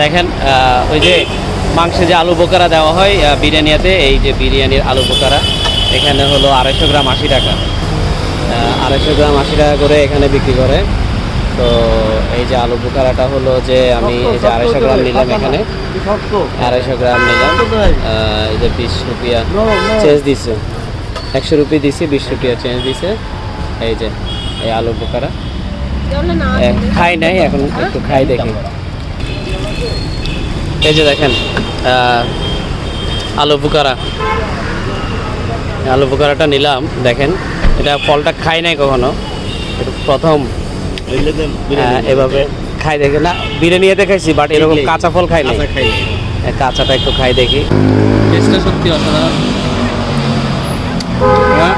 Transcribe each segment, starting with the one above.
দেখেন ওই যে মাংসে যে আলু বোকারা দেওয়া হয় বিরিয়ানিতে এই যে বিরিয়ানির আলু বোকারা এখানে হলো আড়াইশো গ্রাম আশি টাকা। আড়াইশো গ্রাম আশি টাকা করে এখানে বিক্রি করে। তো এই যে আলু বোকারাটা হলো যে আমি এই যে আড়াইশো গ্রাম নিলাম এখানে। আড়াইশো গ্রাম নিলাম। এই যে বিশ রুপিয়া চেঞ্জ দিছে। একশো রুপি দিছি বিশ রুপিয়া চেঞ্জ দিছে। এই যে এই আলু বোকারা। খাই নাই এখন একটু খাই দেখি। এই যে দেখেন আলু বুকারা। আলু বুকারাটা নিলাম দেখেন এটা ফলটা খাই নাই কখনো। প্রথম এভাবে খাই দেখে। না বিরিয়ানিতে খাইছি বাট এরকম কাঁচা ফল খাই এই কাঁচাটা একটু খাই দেখি। টেস্টটা সত্যি অসাধারণ। হ্যাঁ।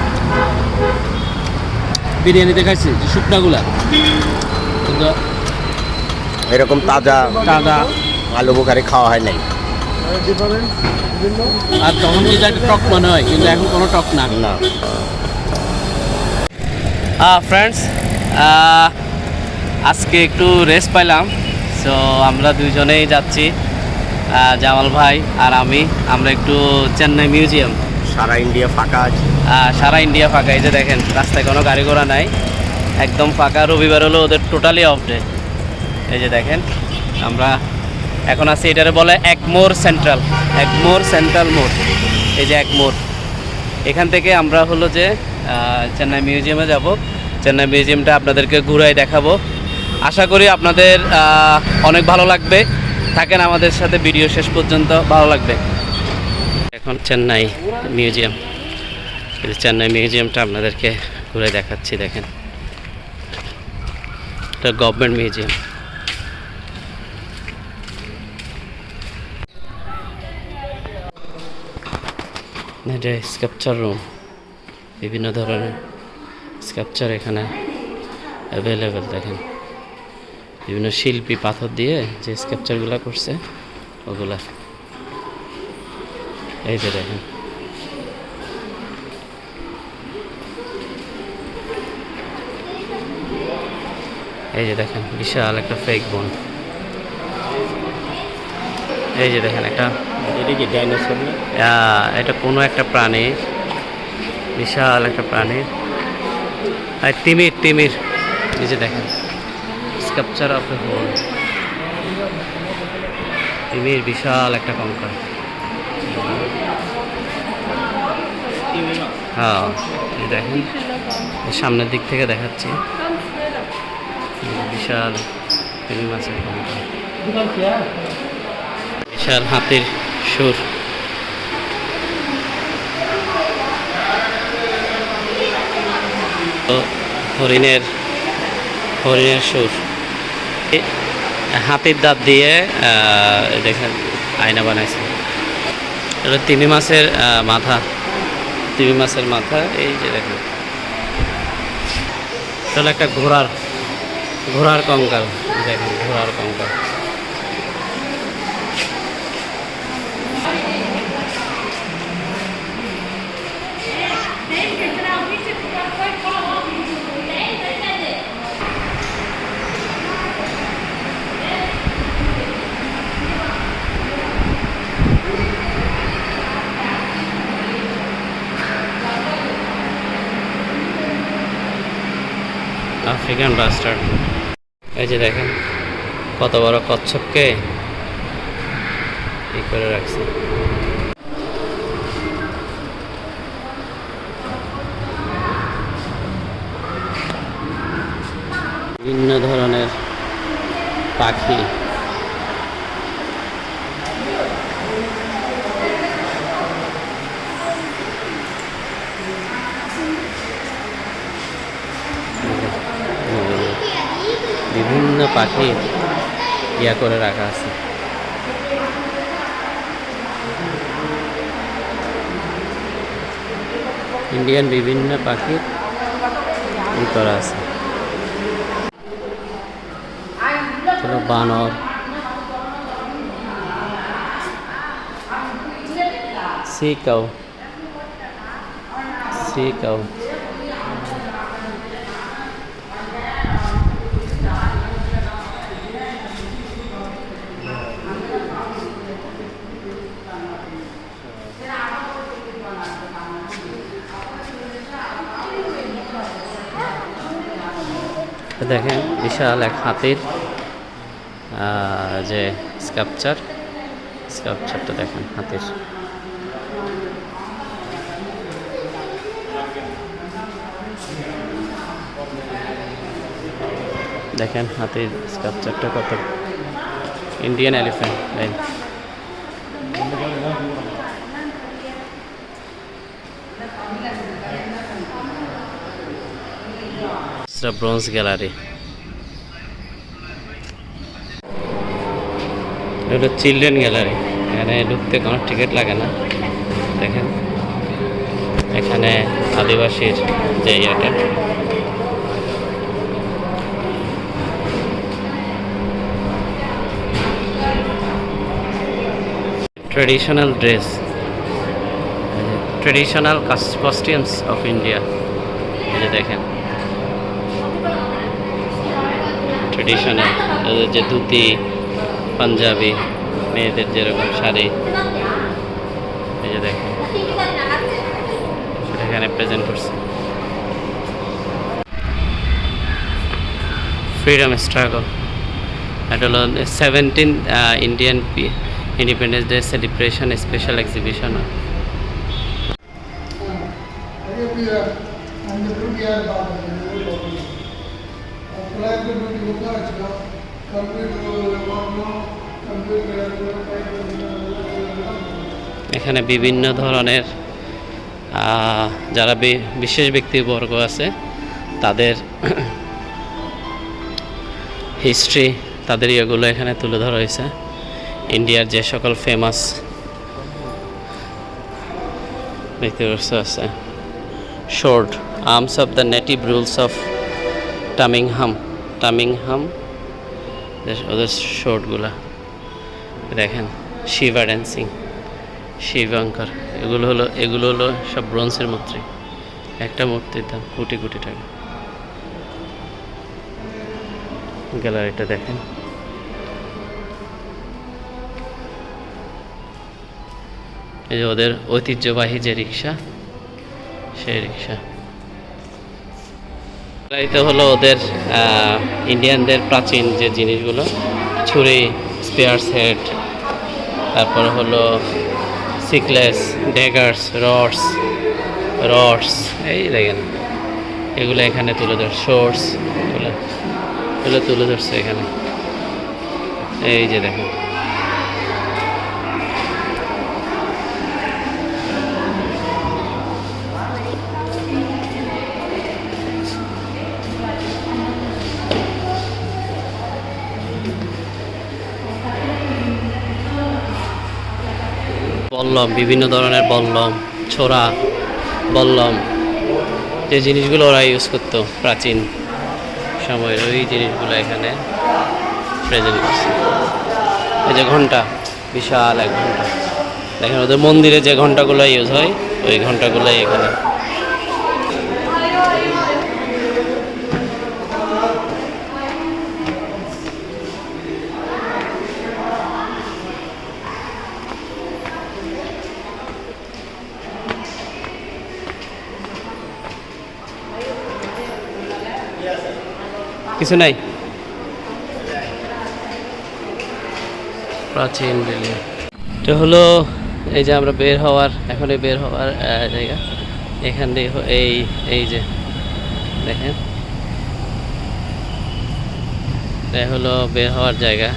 বিরিয়ানিতে খাইছি শুকনাগুলা। কিন্তু এরকম তাজা। তাজা। আলু বুখারি খাওয়া হয় নাই। আর তখন যেটা একটা টক মনে হয় কিন্তু এখন কোনো টক না। না। ফ্রেন্ডস আজকে একটু রেস্ট পাইলাম। সো আমরা দুইজনেই যাচ্ছি জামাল ভাই আর আমি। আমরা একটু চেন্নাই মিউজিয়াম। সারা ইন্ডিয়া ফাঁকা আছে। সারা ইন্ডিয়া ফাঁকা। এই যে দেখেন রাস্তায় কোনো গাড়ি ঘোড়া নাই। একদম ফাঁকা। রবিবার হলো ওদের টোটালি অফ ডে এই যে দেখেন আমরা এখন আছে এটারে বলে একমোর সেন্ট্রাল। একমোর সেন্ট্রাল মোড়। এই যে একমোর। এখান থেকে আমরা হলো যে চেন্নাই মিউজিয়ামে যাব। চেন্নাই মিউজিয়ামটা আপনাদেরকে ঘুরাই দেখাবো। আশা করি আপনাদের অনেক ভালো লাগবে। থাকেন আমাদের সাথে, ভিডিও শেষ পর্যন্ত ভালো লাগবে। এখন চেন্নাই মিউজিয়াম। চেন্নাই মিউজিয়ামটা আপনাদেরকে ঘুরে দেখাচ্ছি, দেখেন। এটা গভর্নমেন্ট মিউজিয়াম। এটা স্কাপচার রুম বিভিন্ন ধরনের স্কাপচার এখানে অ্যাভেলেবেল দেখেন। বিভিন্ন শিল্পী পাথর দিয়ে যে স্কাপচারগুলো করছে, ওগুলা। এই যে দেখেন। এই যে দেখেন, বিশাল একটা ফেক বন। এই যে দেখেন, একটা এটা কোনো একটা প্রাণী। বিশাল একটা প্রাণী। আর তিমির তিমির। এই যে দেখেন স্কাপচার অফ এ হোল তিমির বিশাল একটা কঙ্কাল। হ্যাঁ দেখেন সামনের দিক থেকে দেখাচ্ছি। বিশাল তিমি মাছের বিশাল হাতির সুর তো হরিণের হরিণের সুর। হাতির দাঁত দিয়ে দেখেন, আয়না বানাইছে। এটা তিমি মাছের মাথা। তিমি মাছের মাথা, এই যে দেখেন। এটা একটা ঘোড়ার ঘোড়ার কঙ্কাল। দেখেন, ঘোড়ার কঙ্কাল। আফ্রিকান বাস্টার এই যে দেখেন কত বড় কচ্ছপকে ই করে রাখছে। বিভিন্ন ধরনের পাখি বিভিন্ন পাখি ইয়া করে রাখা আছে। ইন্ডিয়ান বিভিন্ন পাখির করা আছে। হলো বানর। সি কাউ সি কাউ দেখেন, বিশাল এক হাতির যে স্কাপচার স্কাপচারটা দেখেন, হাতির। দেখেন হাতির স্কাপচারটা কত। Indian elephant line bronze gallery. এটা চিলড্রেন গ্যালারি। এখানে ঢুকতে কোনো টিকিট লাগে না। দেখেন। এখানে আদিবাসীর যে ইয়েটা। Traditional dress traditional costumes of India এটা দেখেন। ট্রেডিশনাল যে ধুতি, পাঞ্জাবি, মেয়েদের যেরকম শাড়ি। এই যে দেখেন সেটা এখানে প্রেজেন্ট করছে। ফ্রিডম স্ট্রাগল এটা হলো seventeen Indian independence day celebration special exhibition এখানে বিভিন্ন ধরনের যারা বিশেষ ব্যক্তিবর্গ আছে, তাদের হিস্ট্রি তাদের ইয়েগুলো এখানে তুলে ধরা হয়েছে। ইন্ডিয়ার যে সকল ফেমাস ব্যক্তিবর্গ আছে sword arms of the native rules of টামিংহাম টামিংহাম ওদের শোর্টগুলা দেখেন শিবা ড্যান্সিং শিবাঙ্কর এগুলো হলো এগুলো হলো সব ব্রোঞ্জের মূর্তি। একটা মূর্তির দাম কোটি কোটি টাকা। গ্যালারিটা দেখেন। এই যে ওদের ঐতিহ্যবাহী যে রিক্সা, সেই রিক্সা। গ্যালারিতে হলো ওদের ইন্ডিয়ানদের প্রাচীন যে জিনিসগুলো, ছুরি স্পেয়ার্স হেড তারপর হলো সিকলেস ড্যাগার্স রডস রডস এই দেখেন, এগুলো এখানে তুলে ধর এগুলো এগুলো তুলে ধরছে এখানে, এই যে দেখেন। বল্লম, বিভিন্ন ধরনের বল্লম, ছোড়া, বল্লম, যে জিনিসগুলো ওরা ইউজ করতো প্রাচীন সময়ের ওই জিনিসগুলো এখানে প্রেজেন্ট করছে। এই যে ঘণ্টা, বিশাল এক ঘণ্টা। দেখেন ওদের মন্দিরে যে ঘন্টাগুলো ইউজ হয়, ওই ঘন্টাগুলোই এখানে কিছু নাই? প্রাচীন বিল্ডিং এটা হলো এই যে আমরা বের হওয়ার এখন এই বের হওয়ার জায়গা। এখান দিয়ে এই এই যে দেখেন। এটা হলো বের হওয়ার জায়গা।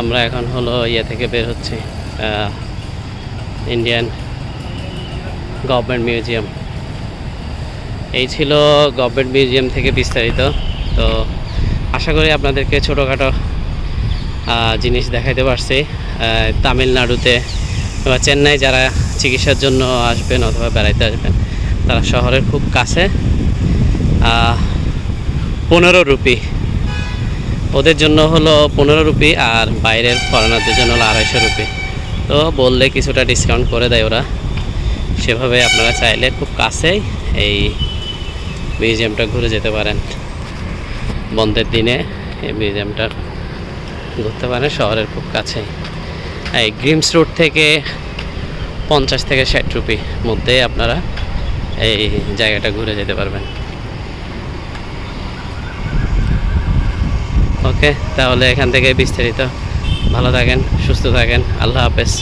আমরা এখন হলো ইয়ে থেকে বের হচ্ছি ইন্ডিয়ান গভর্নমেন্ট মিউজিয়াম এই ছিল গভর্নমেন্ট মিউজিয়াম থেকে বিস্তারিত। তো আশা করি আপনাদেরকে ছোটোখাটো জিনিস দেখাইতে পারছি। তামিলনাড়ুতে বা চেন্নাই যারা চিকিৎসার জন্য আসবেন অথবা বেড়াইতে আসবেন, তারা শহরের খুব কাছে। পনেরো রুপি। ওদের জন্য হলো পনেরো রুপি আর বাইরের ফরেনারদের জন্য হলো আড়াইশো রুপি। তো বললে কিছুটা ডিসকাউন্ট করে দেয় ওরা। সেভাবে আপনারা চাইলে খুব কাছেই এই মিউজিয়ামটা ঘুরে যেতে পারেন। বন্ধের দিনে এই মিউজিয়ামটা ঘুরতে পারেন, শহরের খুব কাছে এই গ্রিমস রোড থেকে পঞ্চাশ থেকে ষাট রুপি মধ্যে আপনারা এই জায়গাটা ঘুরে যেতে পারবেন। ওকে, তাহলে এখান থেকে বিস্তারিত। ভালো থাকেন, সুস্থ থাকেন, আল্লাহ হাফেজ।